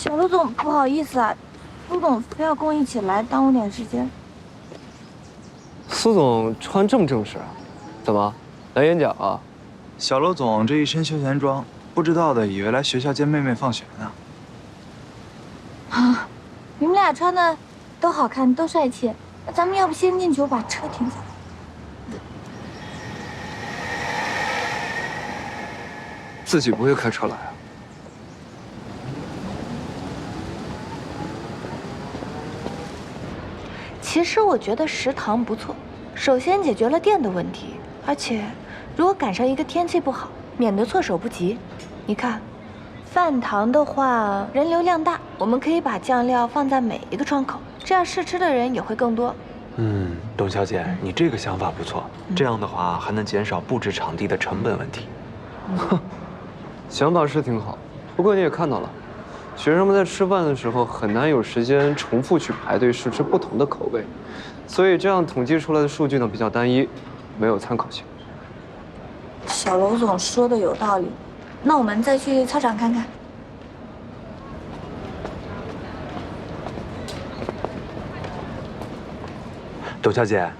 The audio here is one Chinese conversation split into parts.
小卢总，不好意思啊，苏总非要跟我一起来，耽误点时间。苏总穿这么正式，怎么来演讲啊？小罗总这一身休闲装，不知道的以为来学校接妹妹放学呢。啊，你们俩穿的都好看，都帅气。那咱们要不先进去，我把车停下来。自己不会开车来其实我觉得食堂不错，首先解决了电的问题，而且如果赶上一个天气不好，免得措手不及。你看，饭堂的话人流量大，我们可以把酱料放在每一个窗口，这样试吃的人也会更多。嗯，董小姐，你这个想法不错，这样的话还能减少布置场地的成本问题。哼，想法是挺好，不过你也看到了。学生们在吃饭的时候很难有时间重复去排队试吃不同的口味，所以这样统计出来的数据呢比较单一，没有参考性。小楼总说的有道理，那我们再去操场看看。董小姐，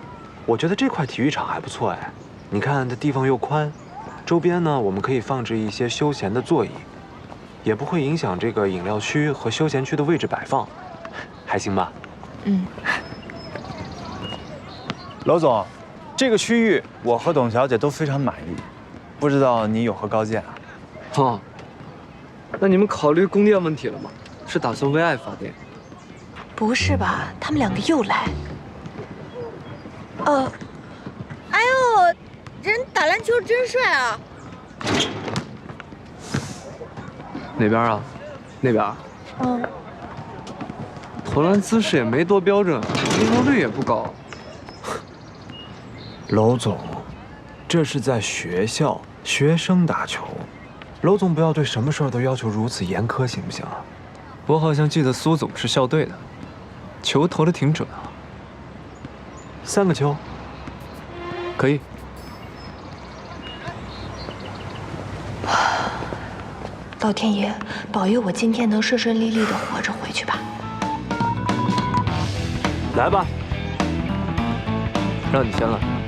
我觉得这块体育场还不错哎，你看它地方又宽，周边呢我们可以放置一些休闲的座椅。也不会影响这个饮料区和休闲区的位置摆放，还行吧？嗯。娄总，这个区域我和董小姐都非常满意，不知道你有何高见啊？哦，那你们考虑供电问题了吗？是打算为爱发电？不是吧？他们两个又来。呃，哎呦，人打篮球真帅啊！哪边啊？那边。嗯。投篮姿势也没多标准，命中率也不高。娄总，这是在学校，学生打球。娄总不要对什么事儿都要求如此严苛，行不行？我好像记得苏总是校队的，球投的挺准啊。三个球，可以。老天爷，保佑我今天能顺顺利利的活着回去吧！来吧，让你先来。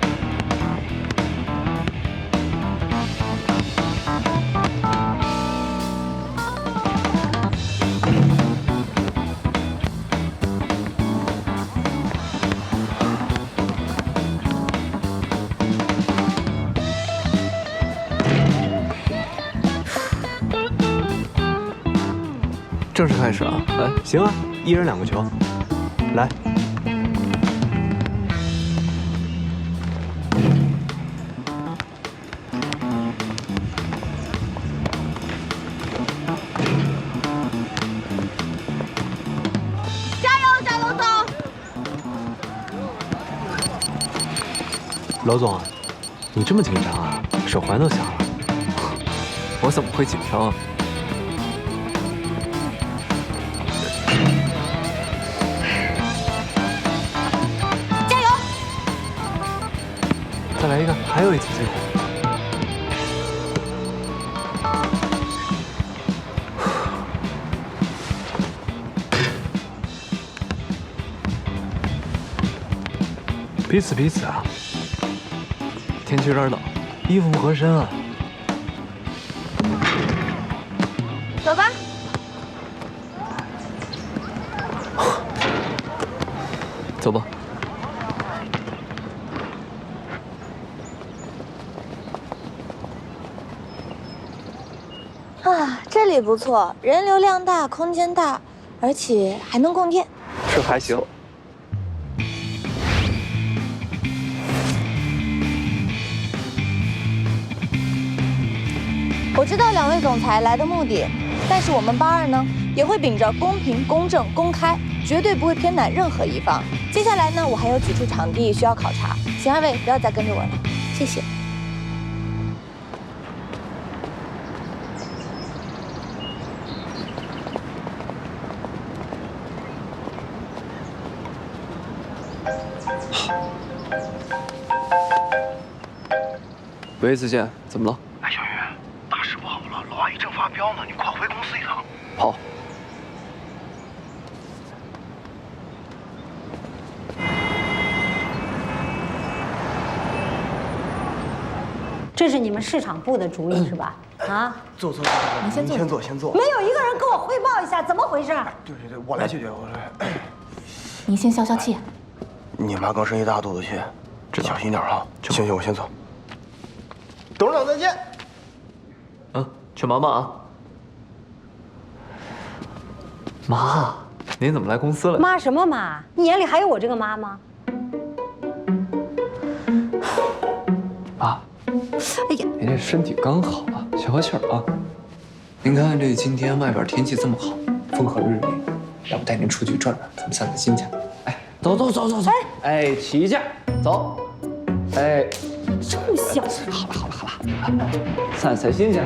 正式开始啊！来，行啊，一人两个球，来，加油，加楼总！娄总，你这么紧张啊？手环都响了。我怎么会紧张啊？再来一个，还有一次机会。彼此彼此啊！天气有点冷，衣服不合身啊。走吧。啊这里不错，人流量大，空间大，而且还能供电，这还行。我知道两位总裁来的目的，但是我们八二呢，也会秉着公平、公正、公开，绝对不会偏袒任何一方。接下来呢，我还有几处场地需要考察，请二位不要再跟着我了，谢谢。喂，子健，怎么了？哎，小雨，大事不好了，老阿姨正发飙呢，你快回公司一趟。好。这是你们市场部的主意 是吧？啊，坐坐坐，你先坐，先坐，先坐。没有一个人跟我汇报一下怎么回事？对对对，我来解决，我来。您先消消气。你妈刚生一大肚子气，小心点啊。行行，我先走。董事长再见。嗯，去忙忙啊。妈，您怎么来公司了？妈什么妈？你眼里还有我这个妈吗？哎呀，您这身体刚好啊，消消气儿啊。您看这今天外边天气这么好，风和日丽，要不带您出去转转，咱们散散心去？哎，走走走走走，哎，起一架，走，哎，这么小，好了好了好了，散散心去。